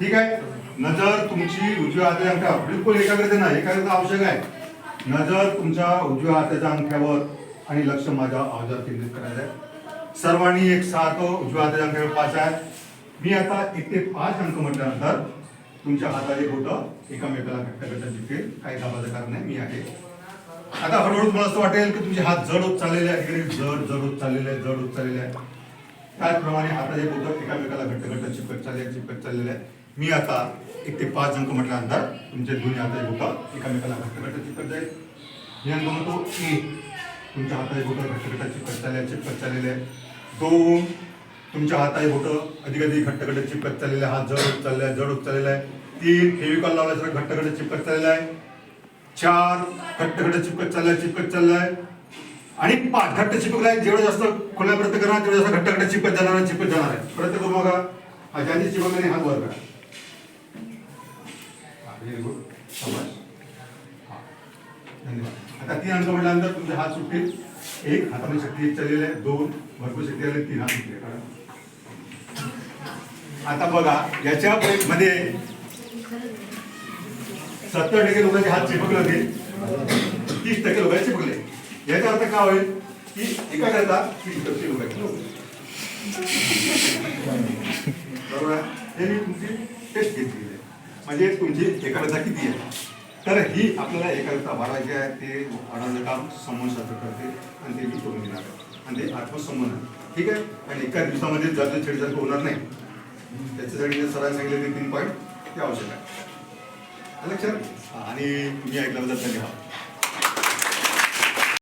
ठीक आहे. नजर तुमची उजव्या हाताच्या अंगठ्यावर. बिलकुल एकाग्रते नाही. एकाग्रता आवश्यक आहे. नजर तुमच्या उजव्या हाताच्या अंगठ्यावर आणि लक्ष माझ्या आवाजावर केंद्रित करायचं आहे. सर्वांनी एक सारखं उजव्या हाताच्या अंगठ्यावर पाच आहे. मी आता एक ते पाच अंक म्हटल्यानंतर तुमच्या हाताचे बोट एकामेकाला घट्ट घट्ट चिपकेल काही दाबाचं कारण नाही. मी आहे. आता हळूहळू तुम्हाला असं वाटेल की तुमचे हात जड होत चाललेले आहे इकडे जड जड होत चाललेले आहे जड होत चाललेले आहे त्याचप्रमाणे आता हाताचे बोलतो एकामेकाला घट्ट घट्ट चिपकत चालले चिपकत चाललेले आहे मी आता एक ते पाच अंक म्हटल्यानंतर तुमचे दोन्ही हाताचे बोट एकामेकाला घट्ट घट्ट चिपकत जाईल मी अंक म्हणतो एक तुमच्या हाताचे बोट घट्ट घट्ट चिपकत चालले आहे, चिपकत चाललेले आहे दोन तुमच्या हाताचे बोट अधिक अधिक घट्ट घट्ट चिपकत चाललेले आहे, हात जड होत चालले आहे जड होत चाललेला आहे तीन फेविकॉल लावल्यासारखं घट्ट घट्ट चिपकत चाललेला आहे चार घट्ट घट्ट चिपकत चाललाय चिपकत चाललाय आणि पाच घट्ट चिपकलाय जेवढं जास्त खोल्या प्रयत्न करणार तेवढं जास्त घट्ट घट्ट चिपकत जाणार आहे चिपकत जाणार आहे. प्रयत्न करू बघा हा ज्यांनी चिपकले हात वर करा. हा, धन्यवाद. आता तीन अंक म्हटल्यानंतर तुमचे हात सुटतील. एक हाताने शक्ती एक चाललेली आहे. दोन भरपूर शक्ती आले तीन हात सुटले. कारण आता बघा याच्या मध्ये सत्तर टक्के लोकांचे हात चिपकले होते. तीस टक्के लोकांचे याचा अर्थ काय होईल? की एकाग्रता तीस टक्के बरोबर? हे मी तुमची टेस्ट घेतली आहे. म्हणजे तुमची एकाग्रता किती आहे? तर ही आपल्याला एकाग्रता वाढवायची आहे ते वाढवलं काम संबंधशास्त्र करते आणि ते मी करून घेणार आणि ते आत्मसंबंध. आहे ठीक आहे? आणि एका दिवसामध्ये जास्त छेडछाड होणार नाही त्याच्यासाठी जे सरांनी सांगितले ते तीन पॉईंट ते आवश्यक आहे. लक्षात? आणि तुम्ही ऐकल्याबद्दल धन्यवाद.